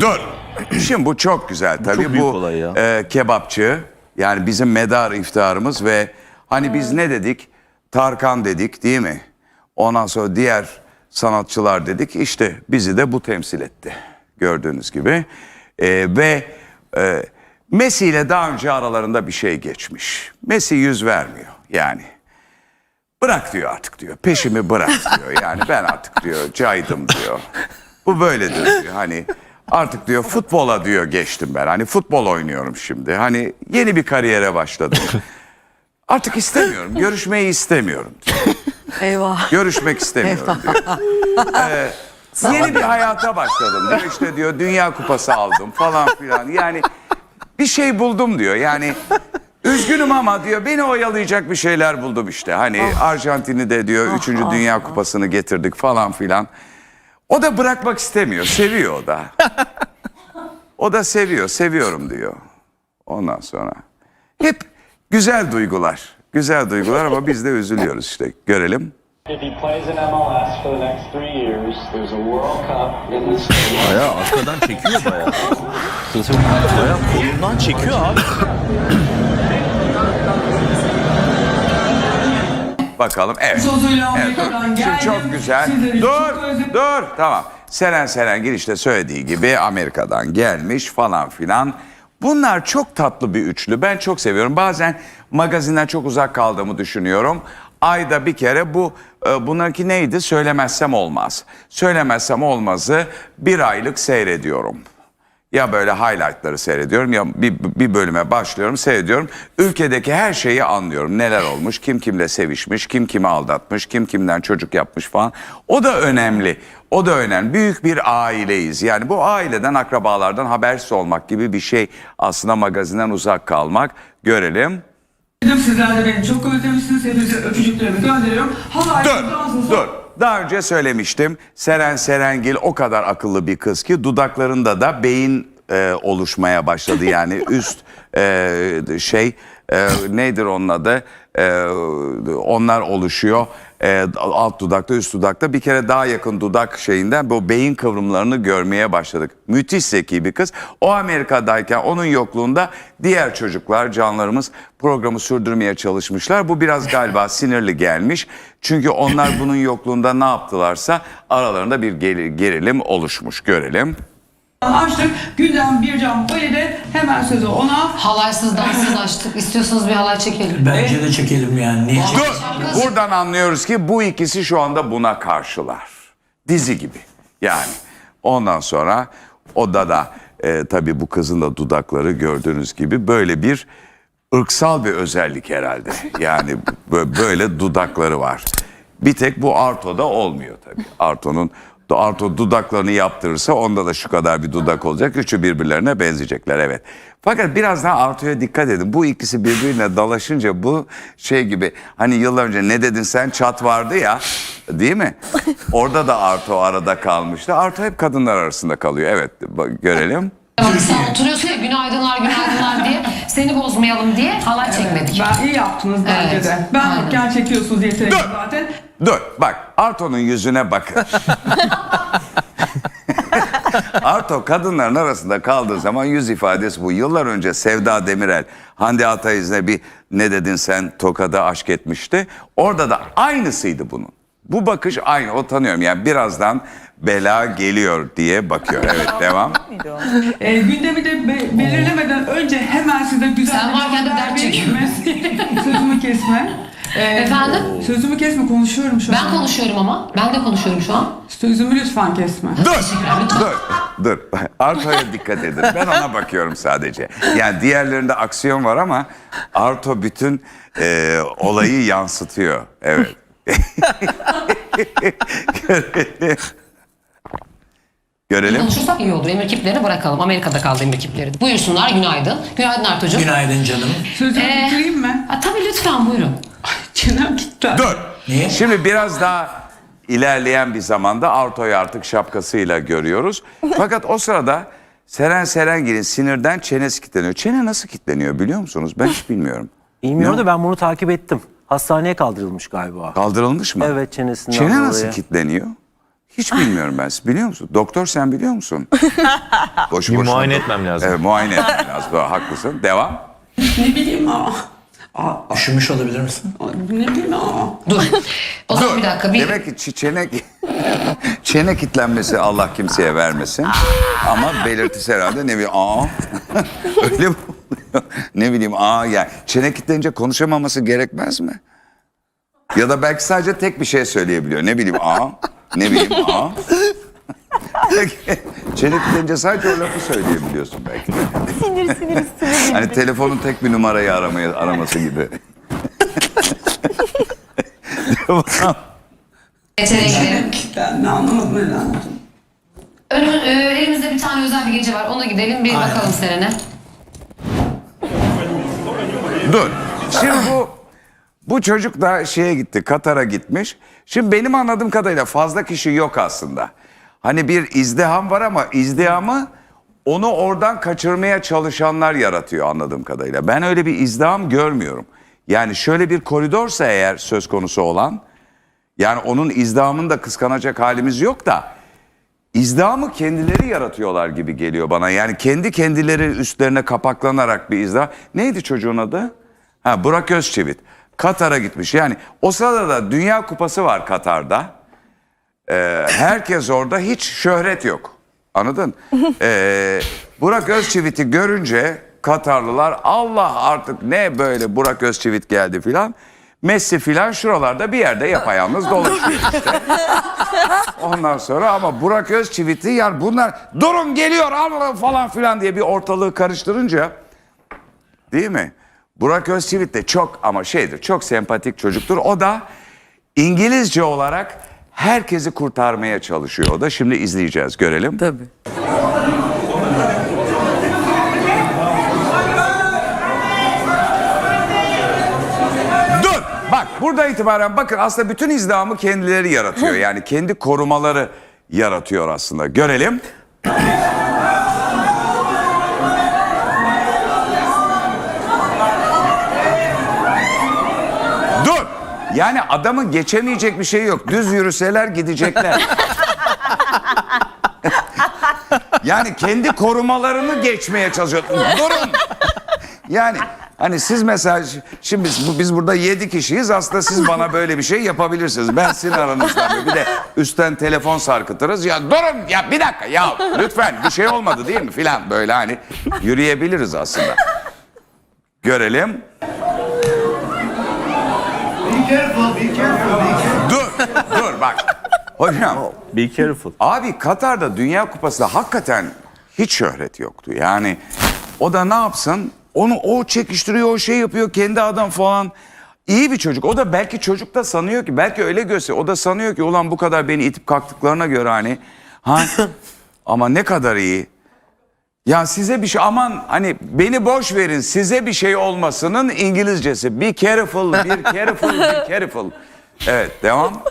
Dur. Şimdi bu çok güzel. Tabii çok bu ya. e, kebapçı yani bizim medar iftarımız ve hani biz ne dedik? Tarkan dedik değil mi? Ondan sonra diğer sanatçılar dedik. İşte bizi de bu temsil etti. Gördüğünüz gibi. E, ve e, Messi ile daha önce aralarında bir şey geçmiş. Messi yüz vermiyor yani. Bırak diyor artık diyor. Peşimi bırak diyor. Yani ben artık diyor caydım diyor. Bu böyledir diyor. Hani artık diyor futbola diyor geçtim ben. Hani futbol oynuyorum şimdi. Hani yeni bir kariyere başladım. Artık istemiyorum. Görüşmeyi istemiyorum diyor. Eyvah. Görüşmek istemiyorum diyor. Ee, yeni bir hayata başladım diyor. İşte diyor Dünya Kupası aldım falan filan. Yani bir şey buldum diyor. Yani üzgünüm ama diyor beni oyalayacak bir şeyler buldum işte. Hani Arjantin'i de diyor 3. Dünya Kupası'nı getirdik falan filan. O da bırakmak istemiyor. Seviyor o da. O da seviyor. Seviyorum diyor. Ondan sonra. Hep güzel duygular. Güzel duygular ama biz de üzülüyoruz işte. Görelim. Bayağı arkadan çekiyor bayağı. bayağı kolundan çekiyor abi. Bakalım evet. Evet, dur. Geldim. çok güzel. Dur, dur. Tamam. Seren Seren girişte söylediği gibi Amerika'dan gelmiş falan filan. Bunlar çok tatlı bir üçlü. Ben çok seviyorum. Bazen magazinden çok uzak kaldığımı düşünüyorum. Ayda bir kere bu e, bunlarınki neydi? Söylemezsem olmaz. Söylemezsem olmazı bir aylık seyrediyorum. Ya böyle highlightları seyrediyorum ya bir, bir bölüme başlıyorum seyrediyorum. Ülkedeki her şeyi anlıyorum. Neler olmuş, kim kimle sevişmiş, kim kimi aldatmış, kim kimden çocuk yapmış falan. O da önemli. O da önemli. Büyük bir aileyiz. Yani bu aileden, akrabalardan habersiz olmak gibi bir şey. Aslında magazinden uzak kalmak. Görelim. Sizler de beni çok özlemişsiniz. Hepinize öpücüklerimi gönderiyorum. Hala Dur, dur. Daha önce söylemiştim. Seren Serengil o kadar akıllı bir kız ki dudaklarında da beyin e, oluşmaya başladı. Yani üst e, şey e, nedir onun adı? E, onlar oluşuyor. E, alt dudakta, üst dudakta bir kere daha yakın dudak şeyinden bu beyin kıvrımlarını görmeye başladık. Müthiş zeki bir kız. O Amerika'dayken onun yokluğunda diğer çocuklar, canlarımız programı sürdürmeye çalışmışlar. Bu biraz galiba sinirli gelmiş. Çünkü onlar bunun yokluğunda ne yaptılarsa aralarında bir geri- gerilim oluşmuş. Görelim. Açtık. Gündem Bircan Vali'de hemen sözü ona. Halaysız danssız açtık. İstiyorsanız bir halay çekelim. Bence de çekelim yani. Niye çekelim? Dur. Buradan anlıyoruz ki bu ikisi şu anda buna karşılar. Dizi gibi. Yani ondan sonra o da da e, tabii bu kızın da dudakları gördüğünüz gibi böyle bir ırksal bir özellik herhalde. Yani bö- böyle dudakları var. Bir tek bu Arto'da olmuyor tabii. Arto'nun Arto dudaklarını yaptırırsa onda da şu kadar bir dudak olacak. Üçü birbirlerine benzeyecekler evet. Fakat biraz daha Arto'ya dikkat edin. Bu ikisi birbirine dalaşınca bu şey gibi hani yıllar önce ne dedin sen çat vardı ya değil mi? Orada da Arto arada kalmıştı. Arto hep kadınlar arasında kalıyor. Evet görelim. Bak sen oturuyorsun ya günaydınlar günaydınlar diye. Seni bozmayalım diye halay çekmedik. Ben iyi yaptınız bence Evet, de. Ben aynen. yokken çekiyorsunuz yeterince Dur. zaten. Dur bak Arto'nun yüzüne bakın. Arto kadınların arasında kaldığı zaman yüz ifadesi bu. Yıllar önce Sevda Demirel, Hande Atayiz'le bir ne dedin sen tokada aşk etmişti. Orada da aynısıydı bunun. Bu bakış aynı o tanıyorum yani birazdan bela geliyor diye bakıyor. Evet devam. E, gündemi de be- belirlemeden önce hemen size güzel Sen bir varken de dert çekiyorum. mi? Sözümü kesme. E, Efendim? Sözümü kesme konuşuyorum şu an. Ben konuşuyorum ama. Ben de konuşuyorum şu an. Sözümü lütfen kesme. Dur, dur, dur. Arto'ya dikkat edin. Ben ona bakıyorum sadece. Yani diğerlerinde aksiyon var ama Arto bütün e, olayı yansıtıyor. Evet. Görelim. Konuşursak iyi olur. Emir kiplerini bırakalım. Amerika'da kaldı emir kipleri. Buyursunlar günaydın. Günaydın Artucuğum. Günaydın canım. Sözümü Ee, bitireyim mi? Ha, tabii lütfen buyurun. Çenem gitti. Dur. Niye? Şimdi biraz daha ilerleyen bir zamanda Arto'yu artık şapkasıyla görüyoruz. Fakat o sırada Seren Serengil'in sinirden çenesi kilitleniyor. Çene nasıl kilitleniyor biliyor musunuz? Ben hiç bilmiyorum. Bilmiyorum da ben bunu takip ettim. Hastaneye kaldırılmış galiba. Kaldırılmış mı? Evet çenesinden Çene dolayı. nasıl kilitleniyor? Hiç bilmiyorum ben. Biliyor musun? Doktor sen biliyor musun? Boşu Bir boşuna- muayene etmem lazım. Evet muayene etmem lazım. Doğru, haklısın. Devam. Ne bileyim aa. Aa, Üşümüş olabilir misin? ne bileyim aa. Dur. O zaman bir dakika. Bir, Demek ki çi- çene, çene kitlenmesi Allah kimseye vermesin. Ama belirtisi herhalde ne bileyim aa. Öyle mi oluyor? Ne bileyim aa yani. Çene kitlenince konuşamaması gerekmez mi? Ya da belki sadece tek bir şey söyleyebiliyor. Ne bileyim aa. Ne bileyim. Peki, çene kitlenince sadece o lafı söyleyebiliyorsun belki. Sinir sinir sinir. Hani telefonun tek bir numarayı aramaya, araması gibi. yeteneğe gidelim. Ben ne anlamadım herhalde. Önüm, e, elimizde bir tane özel bir gece var. Ona gidelim bir bakalım Seren'e. Dur. Şimdi bu bu çocuk da şeye gitti, Katar'a gitmiş. Şimdi benim anladığım kadarıyla fazla kişi yok aslında. Hani bir izdiham var ama izdihamı onu oradan kaçırmaya çalışanlar yaratıyor anladığım kadarıyla. Ben öyle bir izdiham görmüyorum. Yani şöyle bir koridorsa eğer söz konusu olan yani onun izdihamını da kıskanacak halimiz yok da İzdihamı kendileri yaratıyorlar gibi geliyor bana. Yani kendi kendileri üstlerine kapaklanarak bir izdiham. Neydi çocuğun adı? Ha Burak Özçivit. Katar'a gitmiş. Yani o sırada da Dünya Kupası var Katar'da. Ee, herkes orada hiç şöhret yok. Anladın? Ee, Burak Özçivit'i görünce Katarlılar Allah artık ne böyle Burak Özçivit geldi filan. Messi filan şuralarda bir yerde yapayalnız dolaşıyor işte. Ondan sonra ama Burak Özçivit'i yani bunlar durun geliyor Allah falan filan diye bir ortalığı karıştırınca değil mi? Burak Özçivit de çok ama şeydir çok sempatik çocuktur. O da İngilizce olarak herkesi kurtarmaya çalışıyor. O da şimdi izleyeceğiz görelim. Tabii. Dur bak burada itibaren bakın aslında bütün izdihamı kendileri yaratıyor. Yani kendi korumaları yaratıyor aslında. Görelim. Yani adamın geçemeyecek bir şey yok. Düz yürüseler gidecekler. yani kendi korumalarını geçmeye çalışıyor. Durun. Yani hani siz mesela şimdi biz, biz burada yedi kişiyiz aslında siz bana böyle bir şey yapabilirsiniz. Ben sizin aranızdan bir de üstten telefon sarkıtırız. Ya durun ya bir dakika ya lütfen bir şey olmadı değil mi filan böyle hani yürüyebiliriz aslında. Görelim. Dur dur bak. Hocam Be careful. Abi Katar'da Dünya Kupası'da hakikaten hiç şöhret yoktu. Yani o da ne yapsın? Onu o çekiştiriyor, o şey yapıyor kendi adam falan. İyi bir çocuk. O da belki çocuk da sanıyor ki belki öyle gösteriyor. O da sanıyor ki ulan bu kadar beni itip kalktıklarına göre hani ha ama ne kadar iyi. Ya size bir şey aman hani beni boş verin size bir şey olmasının İngilizcesi. Be careful, be careful, be careful. Evet devam.